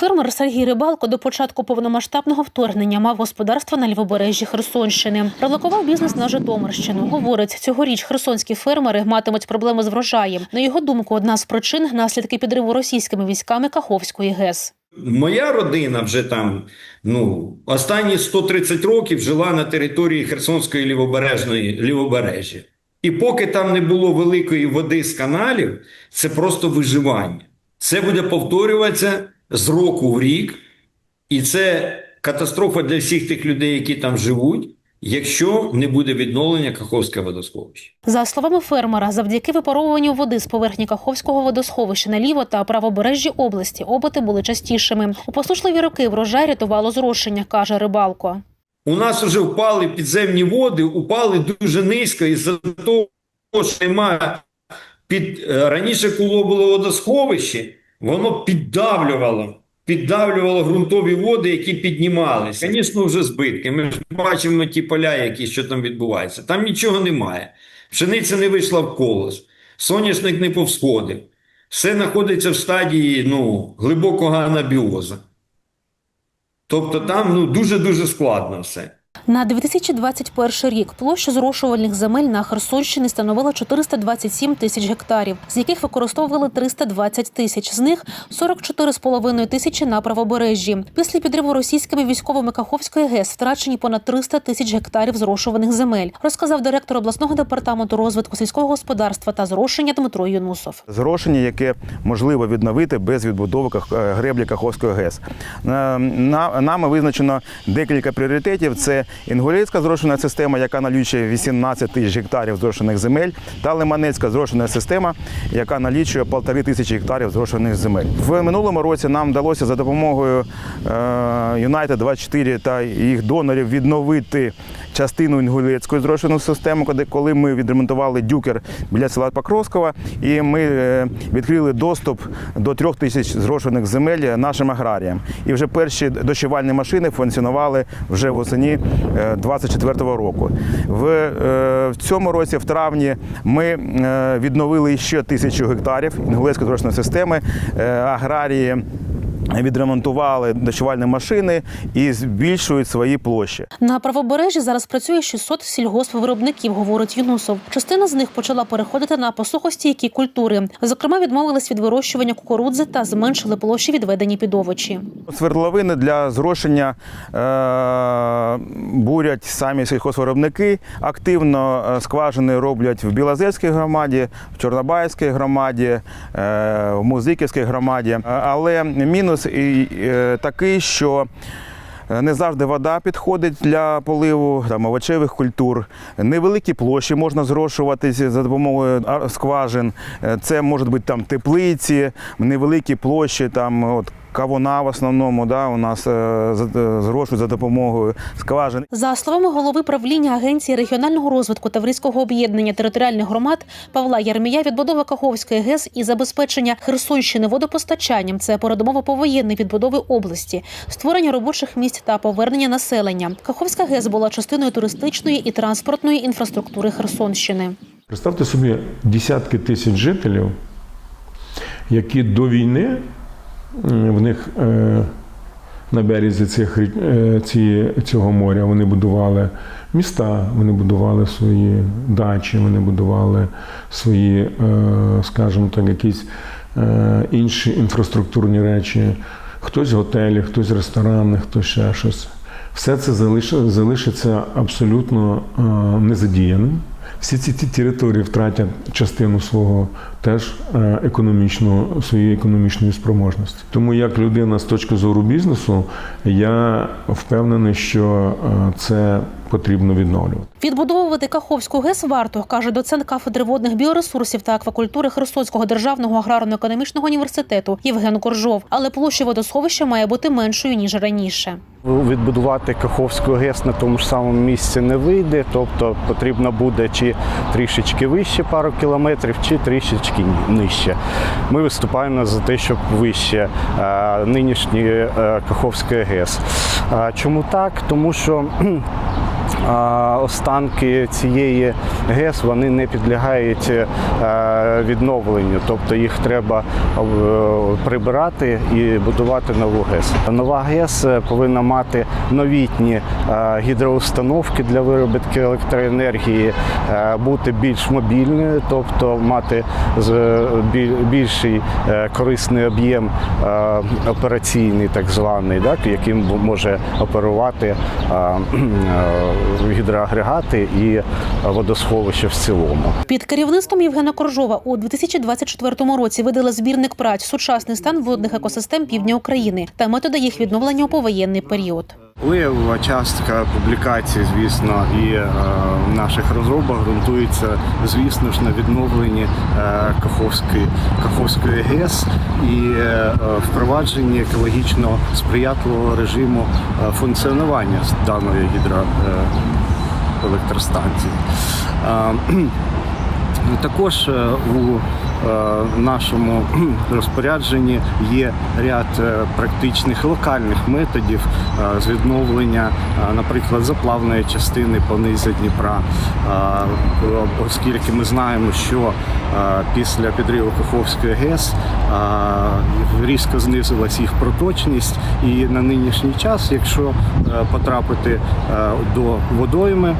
Фермер Сергій Рибалко до початку повномасштабного вторгнення мав господарство на лівобережжі Херсонщини. Релокував бізнес на Житомирщину. Говорить, цьогоріч херсонські фермери матимуть проблеми з врожаєм. На його думку, одна з причин наслідки підриву російськими військами Каховської ГЕС. Моя родина вже там ну, останні 130 років жила на території Херсонської лівобережної лівобережжя. І поки там не було великої води з каналів, це просто виживання. Це буде повторюватися з року в рік, і це катастрофа для всіх тих людей, які там живуть, якщо не буде відновлення Каховського водосховища. За словами фермера, завдяки випаровуванню води з поверхні Каховського водосховища на ліво та правобережжі області обити були частішими. У посушливі роки врожай рятувало зрошення, каже Рибалко. У нас вже впали підземні води, упали дуже низько із-за того, що немає під е, раніше, коли було водосховище, воно піддавлювало. Піддавлювало ґрунтові води, які піднімалися. Звісно, вже збитки. Ми ж бачимо ті поля, які що там відбуваються. Там нічого немає. Пшениця не вийшла в колос, соняшник не повсходив. Все знаходиться в стадії ну, глибокого анабіозу. Тобто там ну, дуже-дуже складно все. На 2021 рік площа зрошувальних земель на Херсонщині становила 427 тисяч гектарів, з яких використовували 320 тисяч. З них 44,5 тисячі на правобережжі. Після підриву російськими військовими Каховської ГЕС втрачені понад 300 тисяч гектарів зрошуваних земель, розказав директор обласного департаменту розвитку сільського господарства та зрошення Дмитро Юнусов. Зрошення, яке можливо відновити без відбудови е, греблі Каховської ГЕС. Е, на- Нами визначено декілька пріоритетів: це інгулецька зрошена система, яка налічує 18 тисяч гектарів зрошених земель, та лиманецька зрошена система, яка налічує полтори тисячі гектарів зрошених земель. В минулому році нам вдалося за допомогою е, United 24 та їх донорів відновити частину інгулецької зрошеної системи, коли- коли ми відремонтували дюкер біля села Покровського, і ми е, відкрили доступ до трьох тисяч зрошених земель нашим аграріям. І вже перші дощувальні машини функціонували вже восені 24-го року. В, е, в цьому році, в травні, ми е, відновили ще тисячу гектарів інгулецької зрошеної системи. Е, Аграрії відремонтували дощувальні машини і збільшують свої площі. На правобережжі зараз працює 600 сільгоспвиробників, говорить Юнусов. Частина з них почала переходити на посухостійкі культури. Зокрема, відмовились від вирощування кукурудзи та зменшили площі, відведені під овочі. Свердловини для зрошення бурять самі сільхозвиробники. Активно е, скважини роблять в Білозерській громаді, в Чорнобайській громаді, е, в Музиківській громаді. Е, Але мінус і, такий, що Не завжди вода підходить для поливу там, овочевих культур. Невеликі площі можна зрошуватися за допомогою скважин. Це можуть бути там теплиці, невеликі площі, там от кавуна в основному да, у нас е, за- е, зрошують за допомогою скважин. За словами голови правління Агенції регіонального розвитку Таврійського об'єднання територіальних громад Павла Ярмія, відбудова Каховської ГЕС і забезпечення Херсонщини водопостачанням це передумова повоєнної відбудови області, створення робочих місць та повернення населення. Каховська ГЕС була частиною туристичної і транспортної інфраструктури Херсонщини. Представте собі десятки тисяч жителів, які до війни в них е, на березі цих, е, ці, цього моря вони будували міста, вони будували свої дачі, вони будували свої, е, скажімо так, якісь інші інфраструктурні речі. Хтось готелі, хтось ресторани, хтось ще щось. Все це залиш- залишиться абсолютно незадіяним. Всі ці ті території втратять частину свого теж е, економічного своєї економічної спроможності. Тому як людина з точки зору бізнесу, я впевнений, що е, це потрібно відновлювати. Відбудовувати Каховську ГЕС варто, каже доцент кафедри водних біоресурсів та аквакультури Херсонського державного аграрно-економічного університету Євген Коржов. Але площа водосховища має бути меншою ніж раніше. Відбудувати Каховську ГЕС на тому ж самому місці не вийде, тобто потрібно буде чи трішечки вище пару кілометрів, чи трішечки нижче. Ми виступаємо за те, щоб вище е, нинішньої е, Каховської ГЕС. Чому так? Тому що останки цієї ГЕС вони не підлягають е, відновленню, тобто їх треба е, прибирати і будувати нову ГЕС. Нова ГЕС е, повинна мати новітні гідроустановки для виробітки електроенергії, бути більш мобільною, тобто мати більший корисний об'єм операційний, так званий, так, яким може оперувати гідроагрегати і водосховище в цілому. Під керівництвом Євгена Коржова у 2024 році видали збірник праць сучасний стан водних екосистем півдня України та методи їх відновлення у повоєнний період. Левова частка публікацій, звісно, і е, наших розробок ґрунтується, звісно ж, на відновленні е, Каховської, Каховської ГЕС і е, впровадженні екологічно сприятливого режиму е, функціонування даної гідроелектростанції. Також е, у е, нашому розпорядженні є ряд е, практичних локальних методів е, з відновлення, наприклад, заплавної частини по низі Дніпра, оскільки ми знаємо, що після підриву Каховської ГЕС різко знизилась їх проточність, і на нинішній час, якщо потрапити до водойми,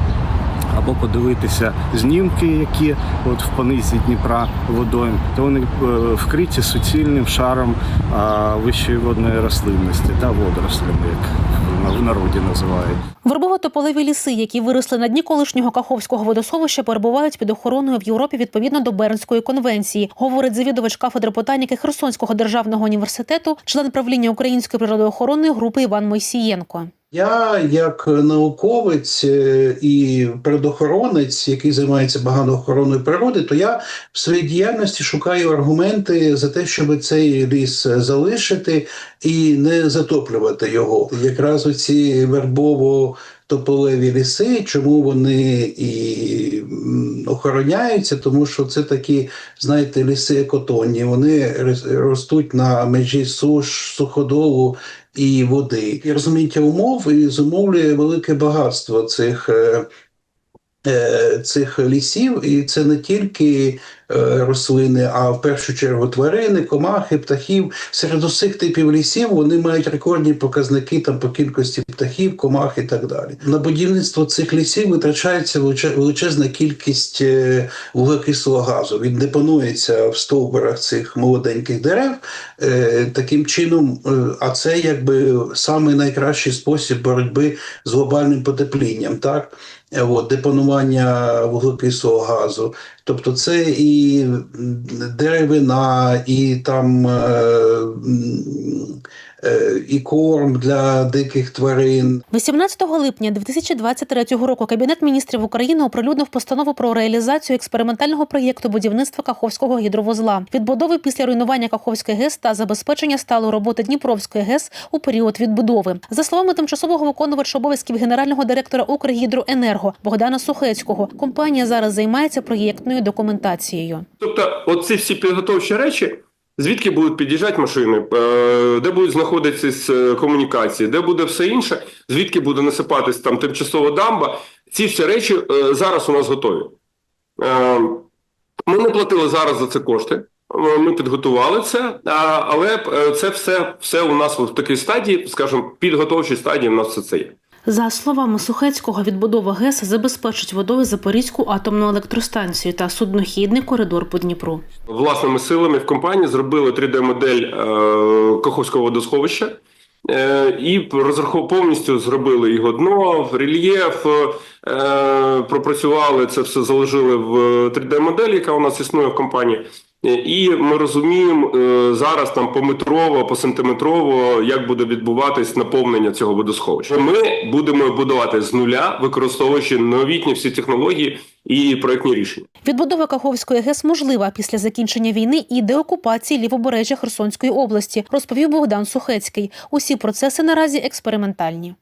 або подивитися знімки, які от в понизі Дніпра водойм, то вони е, вкриті суцільним шаром вищої водної рослинності та водорослями, як в народі називають. Вербово-тополеві ліси, які виросли на дні колишнього Каховського водосховища, перебувають під охороною в Європі відповідно до Бернської конвенції, говорить завідувач кафедри ботаніки Херсонського державного університету, член правління Української природоохоронної групи Іван Мойсієнко. Я, як науковець е, і природоохоронець, який займається багато охороною природи, то я в своїй діяльності шукаю аргументи за те, щоб цей ліс залишити і не затоплювати його. Якраз оці вербово. Тополеві ліси, чому вони і охороняються? Тому що це такі, знаєте, ліси екотонні. Вони ростуть на межі суш, суходолу і води. І розуміття умов і зумовлює велике багатство цих. е, е, Цих лісів, і це не тільки рослини, а в першу чергу тварини, комахи, птахів. Серед усіх типів лісів вони мають рекордні показники там по кількості птахів, комах і так далі. На будівництво цих лісів витрачається величезна кількість е, вуглекислого газу. Він депонується в стовбурах цих молоденьких дерев. Е, Таким чином, е, а це якби самий найкращий спосіб боротьби з глобальним потеплінням, так? Е, От, депонування вуглекислого газу. Тобто це і деревина, і там е, і корм для диких тварин. 18 липня 2023 року Кабінет міністрів України оприлюднив постанову про реалізацію експериментального проєкту будівництва Каховського гідровузла, відбудови після руйнування Каховської ГЕС та забезпечення сталої роботи Дніпровської ГЕС у період відбудови. За словами тимчасового виконувача обов'язків генерального директора Укргідроенерго Богдана Сухецького, компанія зараз займається проєктною документацією. Тобто, оці всі підготовчі речі, звідки будуть під'їжджати машини, е, де будуть знаходитися е, комунікації, де буде все інше, звідки буде насипатись там тимчасова дамба. Ці всі речі е, зараз у нас готові. Ми не платили зараз за це кошти. Ми підготували це, але це все, все у нас в такій стадії, скажімо, підготовчій стадії. У нас все це є. За словами Сухецького, відбудова ГЕС забезпечить водою Запорізьку атомну електростанцію та суднохідний коридор по Дніпру. власними силами в компанії зробили 3D-модель е, Каховського водосховища. Е, і повністю зробили його дно, рельєф, е, пропрацювали це все, заложили в 3D-модель, яка у нас існує в компанії. Е, І ми розуміємо е, зараз там пометрово, посантиметрово, як буде відбуватись наповнення цього водосховища. Ми будемо будувати з нуля, використовуючи новітні всі технології і проектні рішення. Відбудова Каховської ГЕС можлива після закінчення війни і деокупації лівобережжя Херсонської області, розповів Богдан Сухецький. Усі процеси наразі експериментальні.